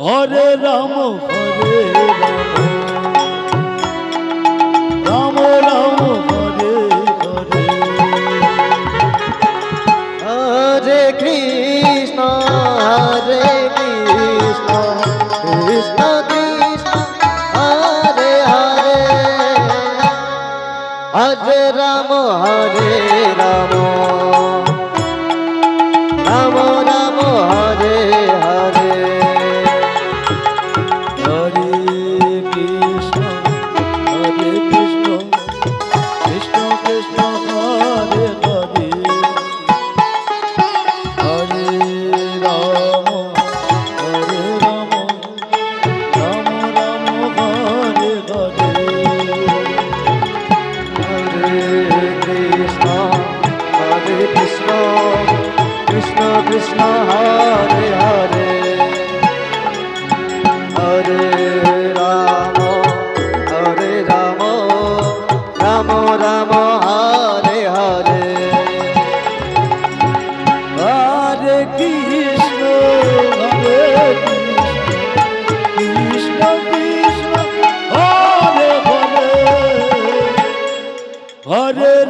হরে রাম হরে রাম।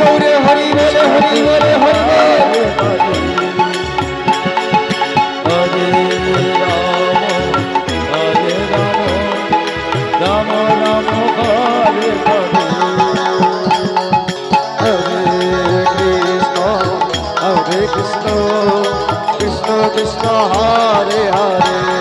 গৌরে হরি বলে হরি বলে হরি বলে হরে রাম হরে রাম